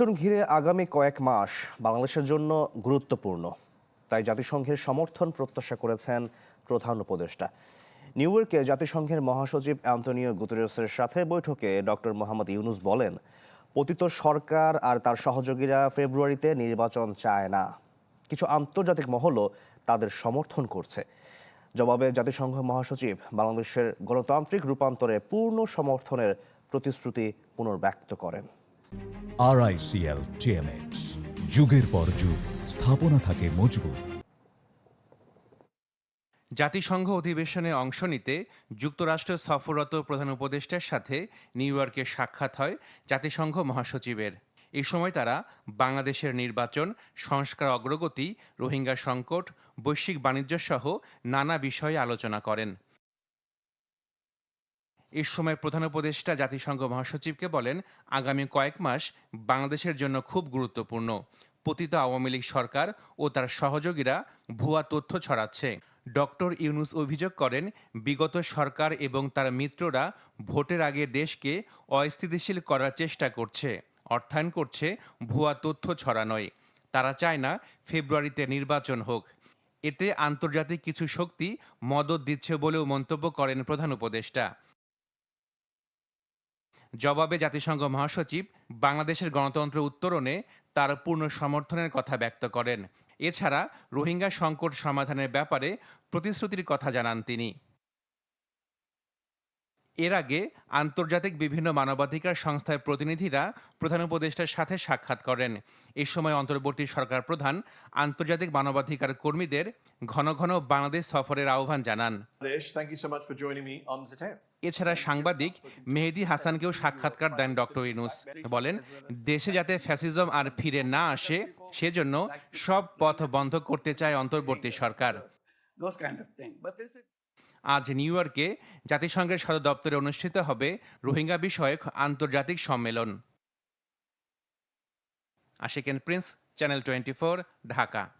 নির্বাচন ঘিরে আগামী কয়েক মাস বাংলাদেশের জন্য গুরুত্বপূর্ণ। তাই জাতিসংঘের সমর্থন প্রত্যাশা করেছেন প্রধান উপদেষ্টা। নিউ ইয়র্কে জাতিসংঘের মহাসচিব অ্যান্তনিও গুতেরেসের সাথে বৈঠকে ডক্টর মোহাম্মদ ইউনুস বলেন, পতিত সরকার আর তার সহযোগীরা ফেব্রুয়ারিতে নির্বাচন চায় না। কিছু আন্তর্জাতিক মহলও তাদের সমর্থন করছে। জবাবে জাতিসংঘ মহাসচিব, বাংলাদেশের গণতান্ত্রিক রূপান্তরে পূর্ণ সমর্থনের প্রতিশ্রুতি পুনর্ব্যক্ত করেন। আরআইসিএল টিএমএক্স যুগের পর যুগ, স্থাপনা থাকে মজবুত। জাতিসংঘ অধিবেশনে অংশ নিতে যুক্তরাষ্ট্র সফররত প্রধান উপদেষ্টার সাথে নিউ ইয়র্কে সাক্ষাৎ হয় জাতিসংঘ মহাসচিবের। এই সময় তারা বাংলাদেশের নির্বাচন, সংস্কার অগ্রগতি, রোহিঙ্গা সংকট, বৈশ্বিক বাণিজ্য সহ নানা বিষয়ে আলোচনা করেন। এই সময় প্রধান উপদেষ্টা জাতিসংঘ মহাসচিবকে বলেন, আগামী কয়েক মাস বাংলাদেশের জন্য খুব গুরুত্বপূর্ণ। পতিত আওয়ামী লীগ সরকার ও তার সহযোগীরা ভুয়া তথ্য ছড়াচ্ছে। ডক্টর ইউনুস অভিযোগ করেন, বিগত সরকার এবং তার মিত্ররা ভোটের আগে দেশকে অস্থিতিশীল করার চেষ্টা করছে, অর্থায়ন করছে ভুয়া তথ্য ছড়ানোয়। তারা চায় না ফেব্রুয়ারিতে নির্বাচন হোক। এতে আন্তর্জাতিক কিছু শক্তি মদত দিচ্ছে বলেও মন্তব্য করেন প্রধান উপদেষ্টা। জবাবে জাতিসংঘ মহাসচিব বাংলাদেশের গণতন্ত্র উত্তরণে তার পূর্ণ সমর্থনের কথা ব্যক্ত করেন। এছাড়া রোহিঙ্গা সংকট সমাধানের ব্যাপারে প্রতিশ্রুতির কথা জানান তিনি। এর আগে আন্তর্জাতিক বিভিন্ন মানবাধিকার সংস্থার প্রতিনিধিরা প্রধান উপদেষ্টার সাথে সাক্ষাৎ করেন। এ সময় অন্তর্বর্তী সরকার প্রধান আন্তর্জাতিক মানবাধিকার কর্মীদের ঘন ঘন বাংলাদেশ সফরের আহ্বান জানান. এছাড়া সাংবাদিক মেহেদি হাসানকেও সাক্ষাৎকার দেন ডক্টর ইনুস বলেন দেশে যাতে ফ্যাসিজম আর ফিরে না আসে সেজন্য সব পথ বন্ধ করতে চায় অন্তর্বর্তী সরকার। আজ নিউ ইয়র্কে জাতিসংঘের সদর দপ্তরে অনুষ্ঠিত হবে রোহিঙ্গা বিষয়ক আন্তর্জাতিক সম্মেলন। Ashiken Prince, channel twenty Dhaka.